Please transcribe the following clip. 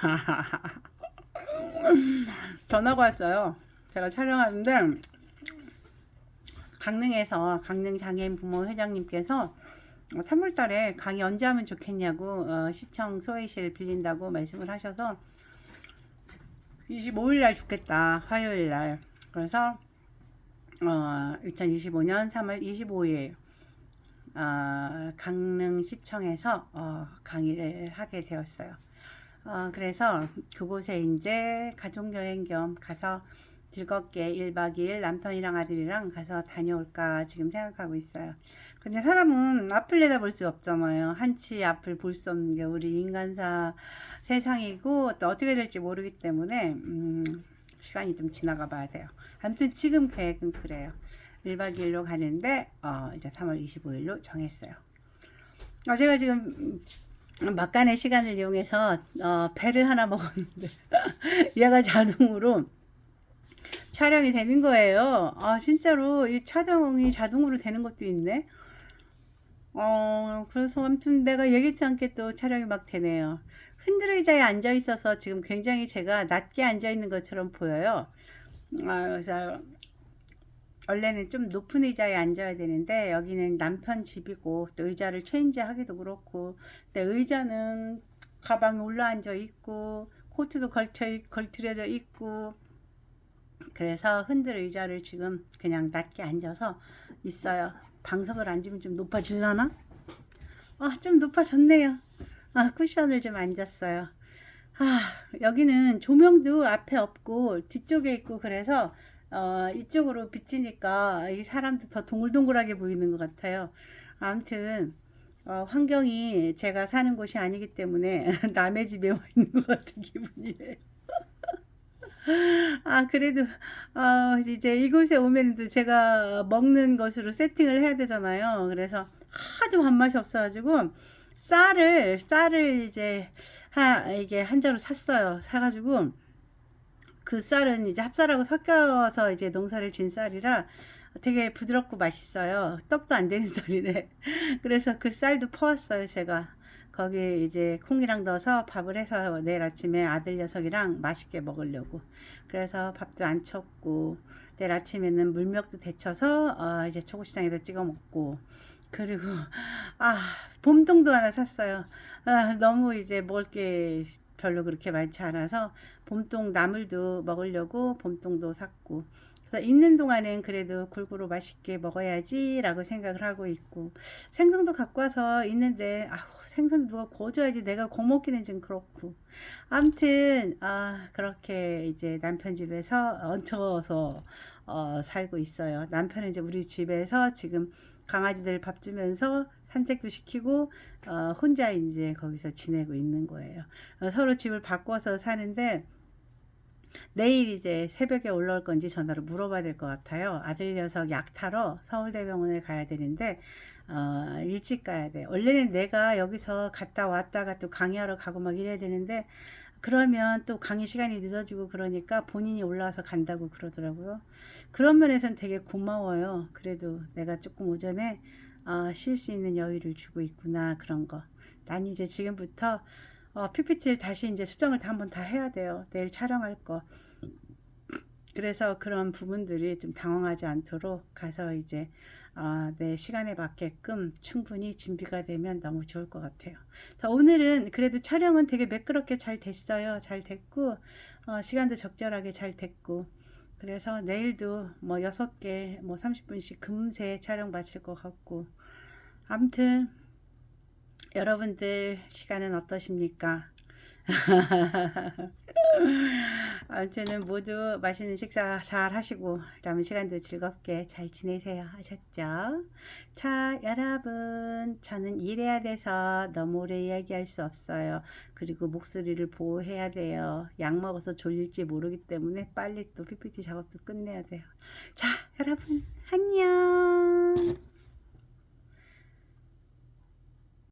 전화가 왔어요. 제가 촬영하는데 강릉에서 강릉 장애인 부모 회장님께서 3월달에 강의 언제 하면 좋겠냐고 어, 시청 소회실 빌린다고 말씀을 하셔서 25일 날 죽겠다 화요일 날 그래서 어, 2025년 3월 25일 어, 강릉시청에서 어, 강의를 하게 되었어요. 어, 그래서 그곳에 이제 가족여행 겸 가서 즐겁게 1박 2일 남편이랑 아들이랑 가서 다녀올까 지금 생각하고 있어요. 근데 사람은 앞을 내다볼 수 없잖아요. 한치 앞을 볼 수 없는 게 우리 인간사 세상이고 또 어떻게 될지 모르기 때문에 음, 시간이 좀 지나가 봐야 돼요. 아무튼 지금 계획은 그래요. 1박 2일로 가는데 어, 이제 3월 25일로 정했어요. 어, 제가 지금 막간의 시간을 이용해서 어, 배를 하나 먹었는데 얘가 자동으로 촬영이 되는 거예요. 아 진짜로 이 촬영이 자동으로 되는 것도 있네. 어 그래서 아무튼 내가 예기치 않게 또 촬영이 막 되네요. 흔들 의자에 앉아 있어서 지금 굉장히 제가 낮게 앉아 있는 것처럼 보여요. 아, 그래서 원래는 좀 높은 의자에 앉아야 되는데 여기는 남편 집이고 또 의자를 체인지하기도 그렇고 근데 의자는 가방이 올라앉아 있고 코트도 걸쳐 걸트려져 있고 그래서 흔들 의자를 지금 그냥 낮게 앉아서 있어요. 방석을 앉으면 좀 높아질라나? 아, 좀 높아졌네요. 아, 쿠션을 좀 앉았어요. 아, 여기는 조명도 앞에 없고 뒤쪽에 있고 그래서 어, 이쪽으로 비치니까 이 사람도 더 동글동글하게 보이는 것 같아요. 아무튼 어, 환경이 제가 사는 곳이 아니기 때문에 남의 집에 와 있는 것 같은 기분이에요. 아, 그래도, 어, 이제 이곳에 오면은 제가 먹는 것으로 세팅을 해야 되잖아요. 그래서 하도 밥맛이 없어가지고, 쌀을, 쌀을 이제, 하, 이게 한 자루 샀어요. 사가지고, 그 쌀은 이제 합쌀하고 섞여서 이제 농사를 진 쌀이라 되게 부드럽고 맛있어요. 떡도 안 되는 쌀이래. 그래서 그 쌀도 퍼왔어요, 제가. 거기에 이제 콩이랑 넣어서 밥을 해서 내일 아침에 아들 녀석이랑 맛있게 먹으려고. 그래서 밥도 안 쳤고, 내일 아침에는 물멱도 데쳐서, 어, 이제 초고추장에다 찍어 먹고, 그리고, 아, 봄동도 하나 샀어요. 아, 너무 이제 먹을 게 별로 그렇게 많지 않아서, 봄동 나물도 먹으려고 봄동도 샀고, 그래서 있는 동안은 그래도 골고루 맛있게 먹어야지라고 생각을 하고 있고. 생선도 갖고 와서 있는데 아우 생선 누가 구워줘야지 내가 구워 먹기는 좀 그렇고. 아무튼 아 그렇게 이제 남편 집에서 얹혀서 어, 살고 있어요. 남편은 이제 우리 집에서 지금 강아지들 밥 주면서 산책도 시키고 어, 혼자 이제 거기서 지내고 있는 거예요. 어, 서로 집을 바꿔서 사는데 내일 이제 새벽에 올라올 건지 전화로 물어봐야 될 것 같아요. 아들 녀석 약 타러 서울대병원에 가야 되는데 어, 일찍 가야 돼. 원래는 내가 여기서 갔다 왔다가 또 강의하러 가고 막 이래야 되는데 그러면 또 강의 시간이 늦어지고 그러니까 본인이 올라와서 간다고 그러더라고요. 그런 면에서는 되게 고마워요. 그래도 내가 조금 오전에 어, 쉴 수 있는 여유를 주고 있구나 그런 거. 난 이제 지금부터 어, PPT를 다시 이제 수정을 다 한번 다 해야 돼요. 내일 촬영할 거. 그래서 그런 부분들이 좀 당황하지 않도록 가서 이제 어, 내 시간에 맞게끔 충분히 준비가 되면 너무 좋을 것 같아요. 자, 오늘은 그래도 촬영은 되게 매끄럽게 잘 됐어요. 잘 됐고, 어, 시간도 적절하게 잘 됐고, 그래서 내일도 뭐 6개, 뭐 30분씩 금세 촬영 마칠 것 같고, 아무튼, 여러분들 시간은 어떠십니까? 아무튼 모두 맛있는 식사 잘 하시고 남은 시간도 즐겁게 잘 지내세요. 하셨죠? 자 여러분 저는 일해야 돼서 너무 오래 이야기할 수 없어요. 그리고 목소리를 보호해야 돼요. 약 먹어서 졸릴지 모르기 때문에 빨리 또 PPT 작업도 끝내야 돼요. 자 여러분 안녕